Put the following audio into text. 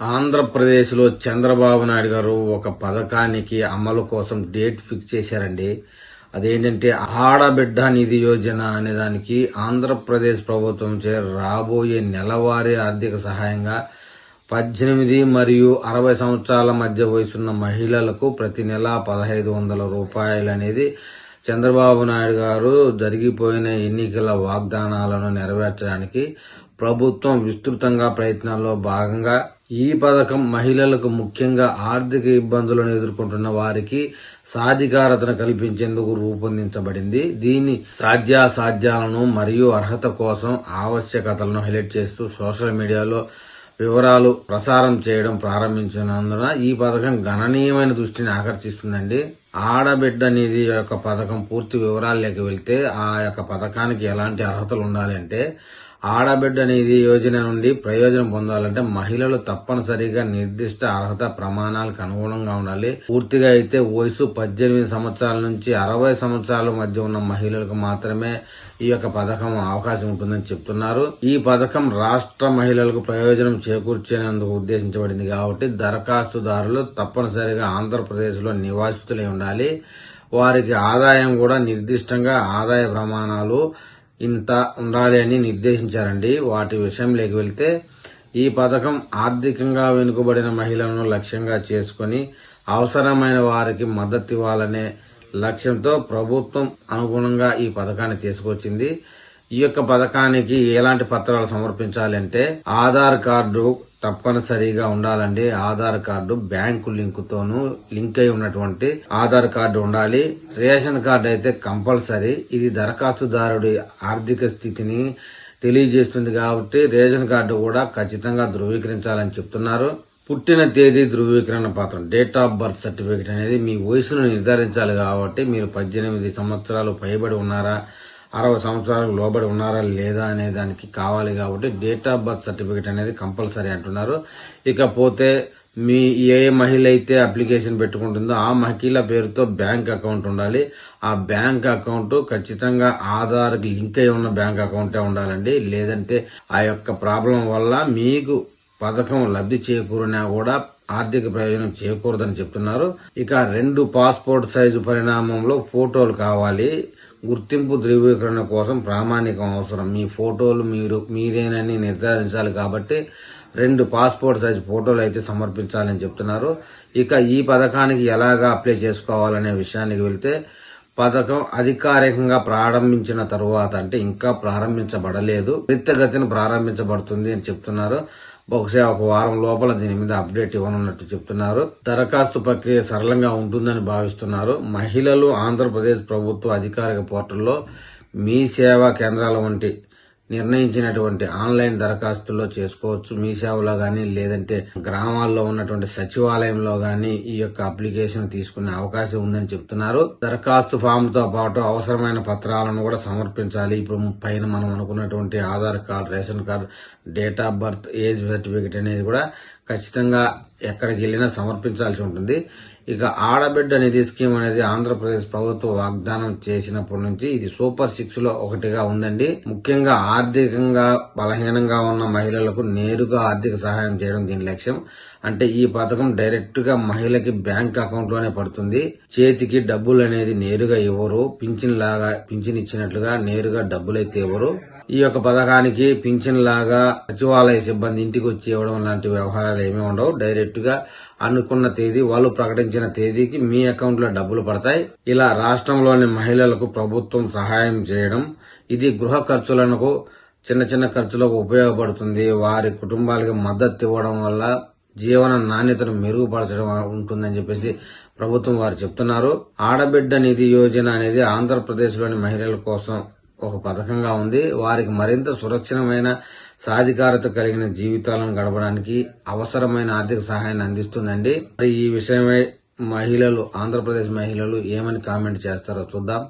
ఆంధ్రప్రదేశ్లో చంద్రబాబు నాయుడు గారు ఒక పథకానికి అమలు కోసం డేట్ ఫిక్స్ చేశారండి. అదేంటంటే ఆడబిడ్డ నిధి యోజన అనే దానికి ఆంధ్రప్రదేశ్ ప్రభుత్వం చే రాబోయే నెలవారీ ఆర్థిక సహాయంగా పద్దెనిమిది మరియు అరవై సంవత్సరాల మధ్య వయసున్న మహిళలకు ప్రతి నెల పదహైదు వందల రూపాయలు అనేది చంద్రబాబు నాయుడు గారు జరిగిపోయిన ఎన్నికల వాగ్దానాలను నెరవేర్చడానికి ప్రభుత్వం విస్తృతంగా ప్రయత్నాల్లో భాగంగా ఈ పథకం మహిళలకు ముఖ్యంగా ఆర్థిక ఇబ్బందులను ఎదుర్కొంటున్న వారికి సాధికారతను కల్పించేందుకు రూపొందించబడింది. దీని సాధ్యాసాధ్యాలను మరియు అర్హత కోసం ఆవశ్యకతలను హైలైట్ చేస్తూ సోషల్ మీడియాలో వివరాలు ప్రసారం చేయడం ప్రారంభించినందున ఈ పథకం గణనీయమైన దృష్టిని ఆకర్షిస్తుందండి. ఆడబిడ్డ నిధి యొక్క పథకం పూర్తి వివరాల్లోకి వెళ్తే ఆ యొక్క పథకానికి ఎలాంటి అర్హతలు ఉండాలంటే ఆడబిడ్డ నిధి యోజన నుండి ప్రయోజనం పొందాలంటే మహిళలు తప్పనిసరిగా నిర్దిష్ట అర్హత ప్రమాణాలకు అనుగుణంగా ఉండాలి. పూర్తిగా అయితే వయసు పద్దెనిమిది సంవత్సరాల నుంచి అరవై సంవత్సరాల మధ్య ఉన్న మహిళలకు మాత్రమే ఈ యొక్క పథకం అవకాశం ఉంటుందని చెప్తున్నారు. ఈ పథకం రాష్ట్ర మహిళలకు ప్రయోజనం చేకూర్చేందుకు ఉద్దేశించబడింది కాబట్టి దరఖాస్తుదారులు తప్పనిసరిగా ఆంధ్రప్రదేశ్లో నివాసితులై ఉండాలి. వారికి ఆదాయం కూడా నిర్దిష్టంగా ఆదాయ ప్రమాణాలు ఇంత ఉండాలి అని నిర్దేశించారండి. వాటి విషయంలోకి వెళ్తే ఈ పథకం ఆర్థికంగా వెనుకబడిన మహిళలను లక్ష్యంగా చేసుకుని అవసరమైన వారికి మద్దతు ఇవ్వాలనే లక్ష్యంతో ప్రభుత్వం అనుగుణంగా ఈ పథకాన్ని తీసుకొచ్చింది. ఈ యొక్క పథకానికి ఎలాంటి పత్రాలు సమర్పించాలంటే ఆధార్ కార్డు తప్పనిసరిగా ఉండాలండి. ఆధార్ కార్డు బ్యాంకు లింక్ తోను లింక్ అయి ఉన్నటువంటి ఆధార్ కార్డు ఉండాలి. రేషన్ కార్డు అయితే కంపల్సరీ. ఇది దరఖాస్తుదారుడి ఆర్థిక స్థితిని తెలియజేస్తుంది కాబట్టి రేషన్ కార్డు కూడా ఖచ్చితంగా ధృవీకరించాలని చెప్తున్నారు. పుట్టిన తేదీ ధృవీకరణ పత్రం డేట్ ఆఫ్ బర్త్ సర్టిఫికేట్ అనేది మీ వయసును నిర్ధారించాలి కాబట్టి మీరు పద్దెనిమిది సంవత్సరాలు పైబడి ఉన్నారా? అరవై సంవత్సరాలకు లోబడి ఉన్నారా లేదా అనే దానికి కావాలి కాబట్టి డేట్ ఆఫ్ బర్త్ సర్టిఫికేట్ అనేది కంపల్సరీ అంటున్నారు. ఇకపోతే మీ ఏ మహిళ అయితే అప్లికేషన్ పెట్టుకుంటుందో ఆ మహిళ పేరుతో బ్యాంక్ అకౌంట్ ఉండాలి. ఆ బ్యాంక్ అకౌంట్ ఖచ్చితంగా ఆధార్ లింక్ అయి ఉన్న బ్యాంక్ అకౌంటే ఉండాలండి. లేదంటే ఆ యొక్క ప్రాబ్లం వల్ల మీకు పథకం లబ్ధి చేకూరినా కూడా ఆర్థిక ప్రయోజనం చేకూరదని చెప్తున్నారు. ఇక రెండు పాస్పోర్ట్ సైజు పరిణామంలో ఫోటోలు కావాలి. గుర్తింపు ధృవీకరణ కోసం ప్రామాణికం అవసరం. మీ ఫోటోలు మీరు మీరేనని నిర్ధారించాలి కాబట్టి రెండు పాస్పోర్ట్ సైజ్ ఫోటోలు అయితే సమర్పించాలని చెప్తున్నారు. ఇక ఈ పథకానికి ఎలాగా అప్లై చేసుకోవాలనే విషయానికి వెళ్తే పథకం అధికారికంగా ప్రారంభించిన తరువాత అంటే ఇంకా ప్రారంభించబడలేదు. త్వరితగతిన ప్రారంభించబడుతుంది అని చెప్తున్నారు. బహుశా ఒక వారం లోపల దీని మీద అప్డేట్ ఇవ్వనున్నట్టు చెప్తున్నారు. దరఖాస్తు ప్రక్రియ సరళంగా ఉంటుందని భావిస్తున్నారు. మహిళలు ఆంధ్రప్రదేశ్ ప్రభుత్వ అధికారిక పోర్టల్లో మీ సేవా కేంద్రాల వంటి నిర్ణయించినటువంటి ఆన్లైన్ దరఖాస్తుల్లో చేసుకోవచ్చు. మీ సేవలో గానీ లేదంటే గ్రామాల్లో ఉన్నటువంటి సచివాలయంలో గానీ ఈ యొక్క అప్లికేషన్ తీసుకునే అవకాశం ఉందని చెప్తున్నారు. దరఖాస్తు ఫామ్తో పాటు అవసరమైన పత్రాలను కూడా సమర్పించాలి. ఇప్పుడు పైన మనం అనుకున్నటువంటి Aadhaar card ration card date of birth age certificate అనేది కూడా ఖచ్చితంగా ఎక్కడికి వెళ్ళినా సమర్పించాల్సి ఉంటుంది. ఇక ఆడబిడ్డ నిధి స్కీమ్ అనేది ఆంధ్రప్రదేశ్ ప్రభుత్వం వాగ్దానం చేసినప్పటి నుంచి ఇది సూపర్ సిక్స్లో ఒకటిగా ఉందండి. ముఖ్యంగా ఆర్థికంగా బలహీనంగా ఉన్న మహిళలకు నేరుగా ఆర్థిక సహాయం చేయడం దీని లక్ష్యం. అంటే ఈ పథకం డైరెక్ట్గా మహిళకి బ్యాంక్ అకౌంట్లోనే పడుతుంది. చేతికి డబ్బులు అనేది నేరుగా ఇవ్వరు. పింఛన్ లాగా పింఛన్ ఇచ్చినట్లుగా నేరుగా డబ్బులైతే ఇవ్వరు. ఈ యొక్క పథకానికి పింఛన్ లాగా సచివాలయ సిబ్బంది ఇంటికి వచ్చి ఇవ్వడం లాంటి వ్యవహారాలు ఏమీ ఉండవు. డైరెక్ట్గా అనుకున్న తేదీ వాళ్ళు ప్రకటించిన తేదీకి మీ అకౌంట్లో డబ్బులు పడతాయి. ఇలా రాష్ట్రంలోని మహిళలకు ప్రభుత్వం సహాయం చేయడం ఇది గృహ ఖర్చులకు చిన్న చిన్న ఖర్చులకు ఉపయోగపడుతుంది. వారి కుటుంబాలకి మద్దతు ఇవ్వడం వల్ల జీవన నాణ్యతను మెరుగుపరచడం ఉంటుందని చెప్పేసి ప్రభుత్వం వారు చెప్తున్నారు. ఆడబిడ్డ నిధి యోజన అనేది ఆంధ్రప్రదేశ్లోని మహిళల కోసం ఒక పథకంగా ఉంది. వారికి మరింత సురక్షితమైన సాధికారత కలిగిన జీవితాలను గడపడానికి అవసరమైన ఆర్థిక సహాయాన్ని అందిస్తుందండి. మరి ఈ విషయమై మహిళలు ఆంధ్రప్రదేశ్ మహిళలు ఏమని కామెంట్ చేస్తారో చూద్దాం.